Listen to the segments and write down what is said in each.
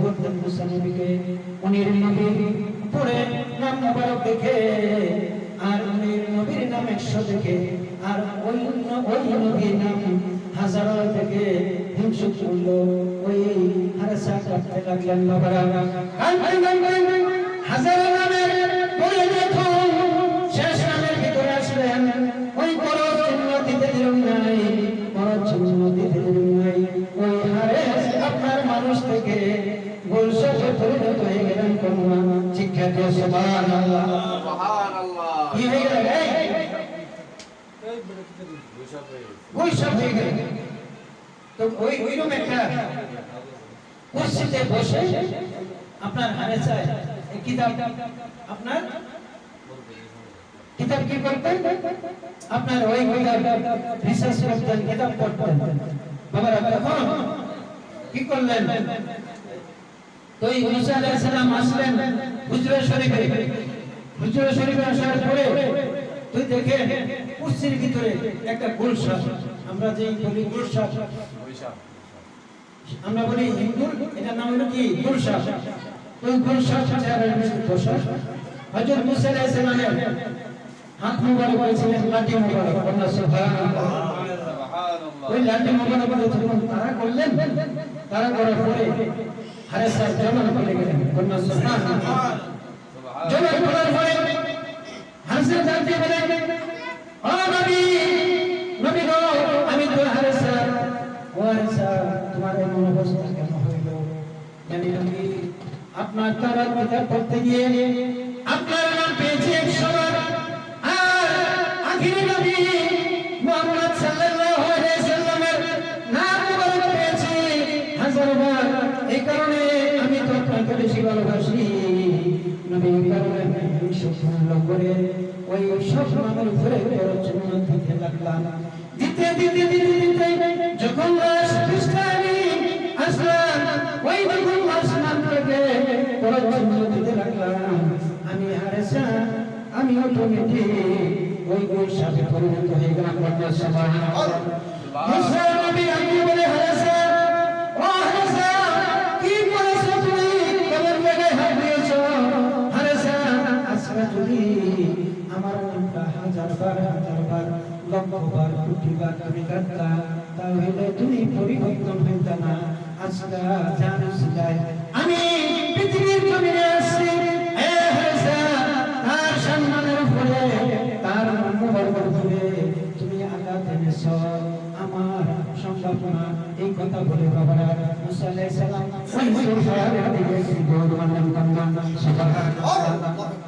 করতেন মুসা নবীকে উনির আর উনির শিক্ষা দিয়ে সমান আল্লাহ সুবহানাল্লাহ কি হয়ে গেল এই বৈশাখ হয়ে গেল তো ওই ওইরকম একটা কুর্সিতে বসে আপনার হারে চায় এই কিতাব আপনার কিতাব কি করতেন আপনার ওই কিতাব রিসার্চ করতেন কিতাব পড়তেন বাবারা তখন কি করলেন তো এই মুসা আলাইহিস সালাম আসলেন হুজুরে শরীফে। হুজুরে শরীফে আসার পরে তুই দেখে কুরসির ভিতরে একটা গুলশান আমরা যে বলি গুলশান আমরা বলি হিন্দুর এটার নাম হলো কি? গুলশান ওই মধ্যে বসা। হযরত মুসা আলাইহিস সালামের হাত মুবারক করেছিলেন লাঠি মুবারক। আল্লাহ সুবহানাল্লাহ। ওই লাঠি মোবারক দিয়ে তারা করলেন তারা করার পরে হারে স্যার জমান করে গেলেন। কন্যা সুলতান জমান করার পরে হাসে জানতে বলে ও নবী নবী গো আমি তো হারে স্যার ও হারে স্যার তোমার এমন অবস্থা কেন হইল? জানি নবী আপনার তারা পড়তে গিয়ে আপনার আমি সম্পূর্ণ করে ওই সব নামের আমি অটোমেটিক ওই গোল সাথে পরিণত হয়ে গেলাম হারেসা হাজার বার হাজার বার লক্ষ বার কোটি বার তুমি কাটতা তাহলে তুমি পরিবর্তন হইতা না আজকে জানিস আমি পৃথিবীর জমিনে হারেসা তার সম্মানের উপরে তার মনোবলের উপরে তুমি আঘাত এনেছ আমার সম্ভাবনা এই কথা বলে বাবারা মুসা আলাইহিস সালাম ওই সুরফারের দিকে কান্দান সুবহানাল্লাহ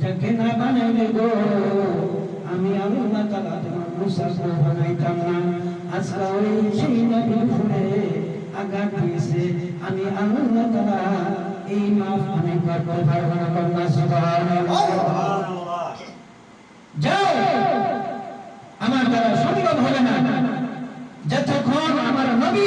যাকে না বানাইলে গো, আমি আল্লাহ তাআলা তোমার মুসা को বানাইতাম না। আজকে ওই সেই নবী ফুলে আঘাত দিয়েছে, আমি আল্লাহ তাআলা এই মাফ আমি করতে পারব যাও, আমার দ্বারা সম্ভব হবে না। যতক্ষণ আমার নবী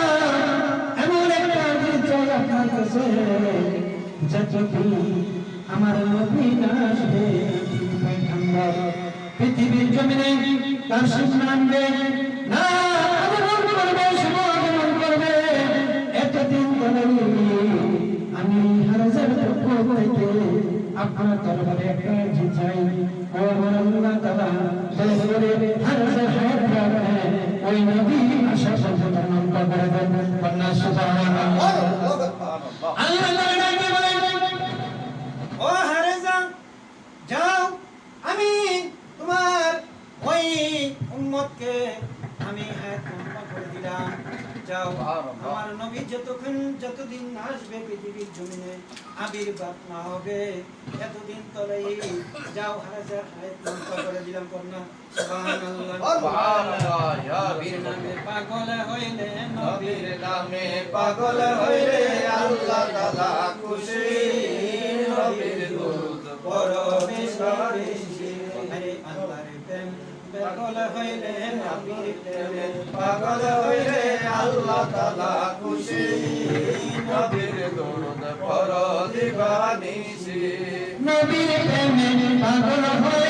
আমি হাজার পক্ষ আপনার দরবারে একটা হাজার ওই নবী আশা পর্যন্ত নাম করে দেন বন্যা সুবহানাল্লাহ আল্লাহ তাআলা ডাকতে বলেন ও হারেজা যাও আমি তোমার ওই উম্মতকে আমি হায়াত লম্বা করে দিলাম। যাও আমার নবী যতক্ষণ যতদিন আসবে পৃথিবীর জমিনে আবির্ভাব না হবে। এতদিন তলেই যাও হাজার হায়াত লম্বা করে দিলাম কন্যা। পাগল হইলে নবীর নামে পাগল হইলে আল্লাহ তাআলা খুশি। নবীর বড় বেশি। বেশি। আরে আল্লাহর প্রেম। পাগল হইলে নবীর প্রেমে, পাগল হইলে আল্লাহ তাআলা খুশি। নবীর দুরূদ পর দিবানিসি নবীর পাগল হয়ে